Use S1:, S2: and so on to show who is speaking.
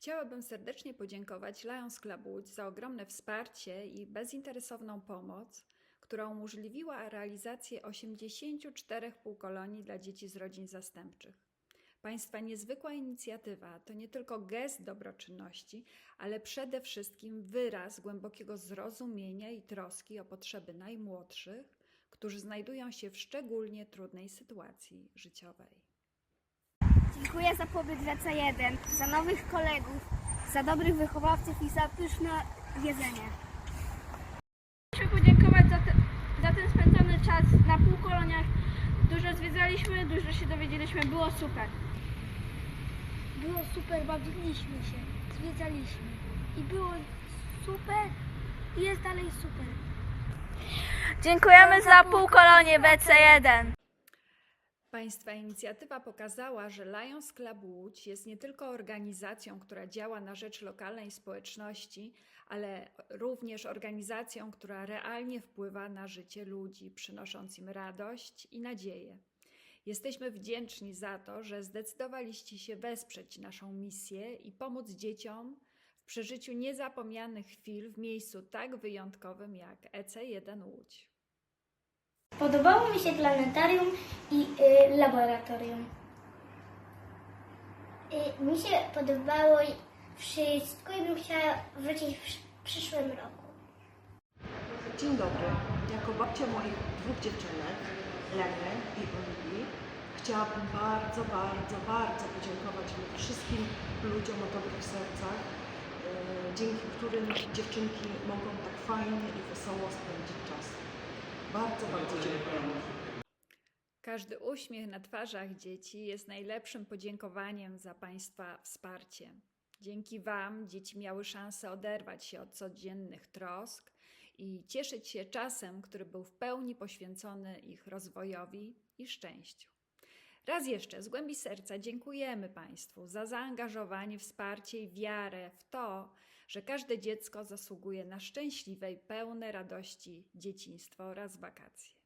S1: Chciałabym serdecznie podziękować Lions Club Łódź za ogromne wsparcie i bezinteresowną pomoc, która umożliwiła realizację 84 półkolonii dla dzieci z rodzin zastępczych. Państwa niezwykła inicjatywa to nie tylko gest dobroczynności, ale przede wszystkim wyraz głębokiego zrozumienia i troski o potrzeby najmłodszych, którzy znajdują się w szczególnie trudnej sytuacji życiowej.
S2: Dziękuję za pobyt w WC1, za nowych kolegów, za dobrych wychowawców i za pyszne jedzenie. Chcę podziękować za, te, za ten spędzony czas na półkoloniach. Dużo zwiedzaliśmy, dużo się dowiedzieliśmy, było super. Było super, bawiliśmy się, zwiedzaliśmy i było super i jest dalej super.
S3: Dziękujemy za półkolonie BC1.
S1: Państwa inicjatywa pokazała, że Lions Club Łódź jest nie tylko organizacją, która działa na rzecz lokalnej społeczności, ale również organizacją, która realnie wpływa na życie ludzi, przynosząc im radość i nadzieję. Jesteśmy wdzięczni za to, że zdecydowaliście się wesprzeć naszą misję i pomóc dzieciom w przeżyciu niezapomnianych chwil w miejscu tak wyjątkowym jak EC1 Łódź.
S2: Podobało mi się planetarium i y, laboratorium.
S4: Y, Mi się podobało wszystko i bym chciała wrócić w przysz- przyszłym roku.
S5: Dzień dobry. Jako babcia moich dwóch dziewczynek, Leny i Oliwii, chciałabym bardzo, bardzo, bardzo podziękować wszystkim ludziom o dobrych sercach, e, dzięki którym dziewczynki mogą tak fajnie i wesoło spędzić czas. Bardzo, bardzo dziękuję.
S1: Każdy uśmiech na twarzach dzieci jest najlepszym podziękowaniem za Państwa wsparcie. Dzięki Wam dzieci miały szansę oderwać się od codziennych trosk i cieszyć się czasem, który był w pełni poświęcony ich rozwojowi i szczęściu. Raz jeszcze z głębi serca dziękujemy Państwu za zaangażowanie, wsparcie i wiarę w to, że każde dziecko zasługuje na szczęśliwe i pełne radości dzieciństwo oraz wakacje.